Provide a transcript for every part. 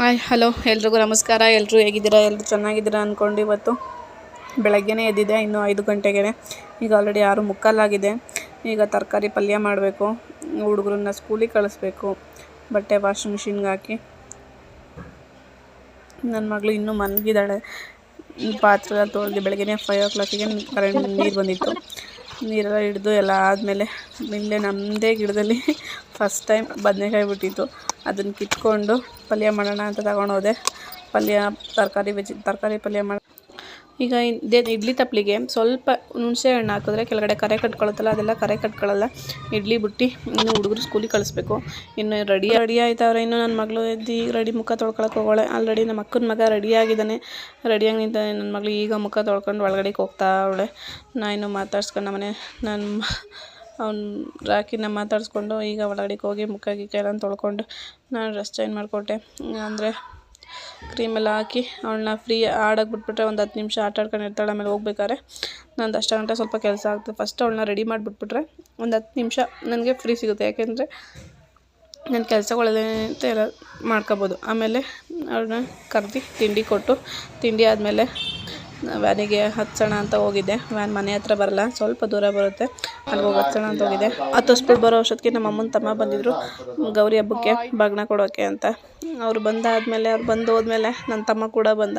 Hi, hello. ಎಲ್ರಿಗೂ ನಮಸ್ಕಾರ. ಎಲ್ಲರೂ ಹೇಗಿದ್ದೀರಾ? ಎಲ್ಲರೂ ಚೆನ್ನಾಗಿದ್ದೀರಾ ಅಂದ್ಕೊಂಡು ಇವತ್ತು ಬೆಳಗ್ಗೆನೇ ಎದ್ದಿದೆ ಇನ್ನು ಐದು ಗಂಟೆಗೆ ಈಗ ಆಲ್ರೆಡಿ ಆರು ಮುಕ್ಕಾಲಾಗಿದೆ. ಈಗ ತರಕಾರಿ ಪಲ್ಯ ಮಾಡಬೇಕು, ಹುಡುಗರನ್ನ ಸ್ಕೂಲಿಗೆ ಕಳಿಸ್ಬೇಕು, ಬಟ್ಟೆ ವಾಷಿಂಗ್ ಮಿಷಿನ್ಗೆ ಹಾಕಿ. ನನ್ನ ಮಗಳು ಇನ್ನೂ ಮಲಗಿದ್ದಾಳೆ ಪಾತ್ರೆ ತೊಳೆದು ಬೆಳಗ್ಗೆನೇ ಫೈವ್ ಓ ಕ್ಲಾಕಿಗೆ ಕರೆಂಟ್ ನೀರು ಬಂದಿತ್ತು. ನೀರೆಲ್ಲ ಹಿಡಿದು ಎಲ್ಲ ಆದಮೇಲೆ, ಇಲ್ಲೇ ನಮ್ಮದೇ ಗಿಡದಲ್ಲಿ ಫಸ್ಟ್ ಟೈಮ್ ಬದನೆಕಾಯಿ ಬಿಟ್ಟಿತ್ತು. ಅದನ್ನು ಕಿತ್ಕೊಂಡು ಪಲ್ಯ ಮಾಡೋಣ ಅಂತ ತಗೊಂಡೋದೆ ಪಲ್ಯ, ತರಕಾರಿ ವೆಜ್ ತರಕಾರಿ ಪಲ್ಯ ಮಾಡಿ. ಈಗ ಇದೇ ಇಡ್ಲಿ ತಪ್ಪಲಿಗೆ ಸ್ವಲ್ಪ ಹುಣಸೆ ಹಣ್ಣು ಹಾಕಿದ್ರೆ ಕೆಳಗಡೆ ಕರೆ ಕಟ್ಕೊಳುತ್ತಲ್ಲ, ಅದೆಲ್ಲ ಕರೆ ಕಟ್ಕೊಳ್ಳಲ್ಲ ಇಡ್ಲಿ ಬಿಟ್ಟು ಇನ್ನು ಹುಡುಗರು ಸ್ಕೂಲಿಗೆ ಕಳಿಸ್ಬೇಕು. ಇನ್ನು ರೆಡಿ ರೆಡಿ ಆಯ್ತವ್ರೆ ಇನ್ನು ನನ್ನ ಮಗಳು ಎದ್ದು ಈಗ ರೆಡಿ ಮುಖ ತೊಳ್ಕೊಳಕ್ಕೆ ಹೋಗೋಳೆ. ಆಲ್ರೆಡಿ ನಮ್ಮ ಅಕ್ಕನ ಮಗ ರೆಡಿ ಆಗಿದ್ದಾನೆ. ರೆಡಿಯಾಗಿ ನಿಂತ ನನ್ನ ಮಗಳು ಈಗ ಮುಖ ತೊಳ್ಕೊಂಡು ಒಳಗಡೆಗೆ ಹೋಗ್ತಾ ಅವಳೆ. ನಾನು ಇನ್ನು ಮಾತಾಡ್ಸ್ಕೊಂಡು ಮನೆ ನನ್ನ ಅವ್ನು ರಾಕಿನ ಮಾತಾಡಿಸ್ಕೊಂಡು ಈಗ ಒಳಗಡೆಗೆ ಹೋಗಿ ಮುಖ ಗಿಕ್ಕ ಎಲ್ಲ ತೊಳ್ಕೊಂಡು ನಾನು ಡ್ರೆಸ್ ಚೇಂಜ್ ಮಾಡಿಕೊಟ್ಟೆ. ಅಂದರೆ ಕ್ರೀಮೆಲ್ಲ ಹಾಕಿ ಅವಳನ್ನ ಫ್ರೀ ಆಡೋಕೆ ಬಿಟ್ಬಿಟ್ರೆ ಒಂದು ಹತ್ತು ನಿಮಿಷ ಆಟ ಇರ್ತಾಳೆ ಆಮೇಲೆ ಹೋಗ್ಬೇಕಾದ್ರೆ ನಂದು ಅಷ್ಟು ಗಂಟೆ ಸ್ವಲ್ಪ ಕೆಲಸ ಆಗ್ತದೆ. ಫಸ್ಟ್ ಅವಳನ್ನ ರೆಡಿ ಮಾಡಿಬಿಟ್ಬಿಟ್ರೆ ಒಂದು ಹತ್ತು ನಿಮಿಷ ನನಗೆ ಫ್ರೀ ಸಿಗುತ್ತೆ. ಯಾಕೆಂದರೆ ನನ್ನ ಕೆಲಸಗಳೆಲ್ಲ ಎಲ್ಲ ಮಾಡ್ಕೊಬೋದು. ಆಮೇಲೆ ಅವ್ಳನ್ನ ಕರೆದು ತಿಂಡಿ ಕೊಟ್ಟು ತಿಂಡಿ ಆದಮೇಲೆ ವ್ಯಾನಿಗೆ ಹಚ್ಚೋಣ ಅಂತ ಹೋಗಿದ್ದೆ. ವ್ಯಾನ್ ಮನೆ ಹತ್ರ ಬರಲ್ಲ, ಸ್ವಲ್ಪ ದೂರ ಬರುತ್ತೆ. ಅಲ್ಲಿ ಹೋಗಿ ಹಚ್ಚೋಣ ಅಂತ ಹೋಗಿದ್ದೆ. ಹತ್ತಿಸ್ಬಿಟ್ಟು ಬರೋ ಅಷ್ಟೊತ್ತಿಗೆ ನಮ್ಮ ಅಮ್ಮನ ತಮ್ಮ ಬಂದಿದ್ದರು ಗೌರಿ ಹಬ್ಬಕ್ಕೆ ಬಾಗಿನ ಕೊಡೋಕ್ಕೆ ಅಂತ. ಅವ್ರು ಬಂದಾದಮೇಲೆ, ಅವ್ರು ಬಂದು ಹೋದ್ಮೇಲೆ ನನ್ನ ತಮ್ಮ ಕೂಡ ಬಂದ.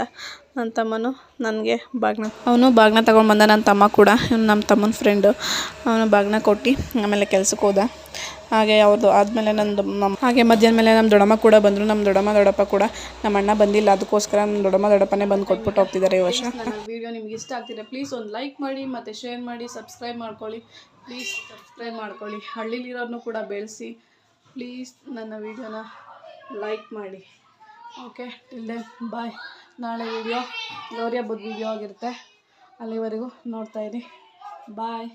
ನನ್ನ ತಮ್ಮನು ನನಗೆ ಬಾಗಿನ, ಅವನು ಬಾಗ್ನ ತೊಗೊಂಡು ಬಂದ ನನ್ನ ತಮ್ಮ ಕೂಡ. ಇವನು ನಮ್ಮ ತಮ್ಮನ ಫ್ರೆಂಡು ಅವನು ಬಾಗ್ನ ಕೊಟ್ಟು ಆಮೇಲೆ ಕೆಲ್ಸಕ್ಕೆ ಹೋದ. ಹಾಗೆ ಅವ್ರದ್ದು ಆದಮೇಲೆ ನಂದು ಹಾಗೆ ಮಧ್ಯಾಹ್ನ ಮೇಲೆ ನಮ್ಮ ದೊಡ್ಡಮ್ಮ ಕೂಡ ಬಂದರು. ನಮ್ಮ ದೊಡ್ಡಮ್ಮ ದೊಡ್ಡಪ್ಪ ಕೂಡ ನಮ್ಮ ಅಣ್ಣ ಬಂದಿಲ್ಲ. ಅದಕ್ಕೋಸ್ಕರ ನಮ್ಮ ದೊಡ್ಡಮ್ಮ ದೊಡ್ಡಪ್ಪನೇ ಬಂದು ಕೊಟ್ಬಿಟ್ಟು ಹೋಗ್ತಿದ್ದಾರೆ ಈ ವರ್ಷ. ವಿಡಿಯೋ ನಿಮ್ಗೆ ಇಷ್ಟ ಆಗ್ತಿದೆ ಪ್ಲೀಸ್ ಒಂದು ಲೈಕ್ ಮಾಡಿ, ಮತ್ತು ಶೇರ್ ಮಾಡಿ ಸಬ್ಸ್ಕ್ರೈಬ್ ಮಾಡ್ಕೊಳ್ಳಿ. ಪ್ಲೀಸ್ ಸಬ್ಸ್ಕ್ರೈಬ್ ಮಾಡ್ಕೊಳ್ಳಿ. ಹಳ್ಳಿಲಿರೋರ್ನು ಕೂಡ ಬೆಳೆಸಿ. ಪ್ಲೀಸ್ ನನ್ನ ವಿಡಿಯೋನ ಲೈಕ್ ಮಾಡಿ. ಓಕೆ ಇಲ್ಲದೆ ಬಾಯ್ ನಾಳೆ ವಿಡಿಯೋ ಗೌರಿ ಹಬ್ಬದ ವಿಡಿಯೋ ಆಗಿರುತ್ತೆ. ಅಲ್ಲಿವರೆಗೂ ನೋಡ್ತಾಯಿರಿ ಬಾಯ್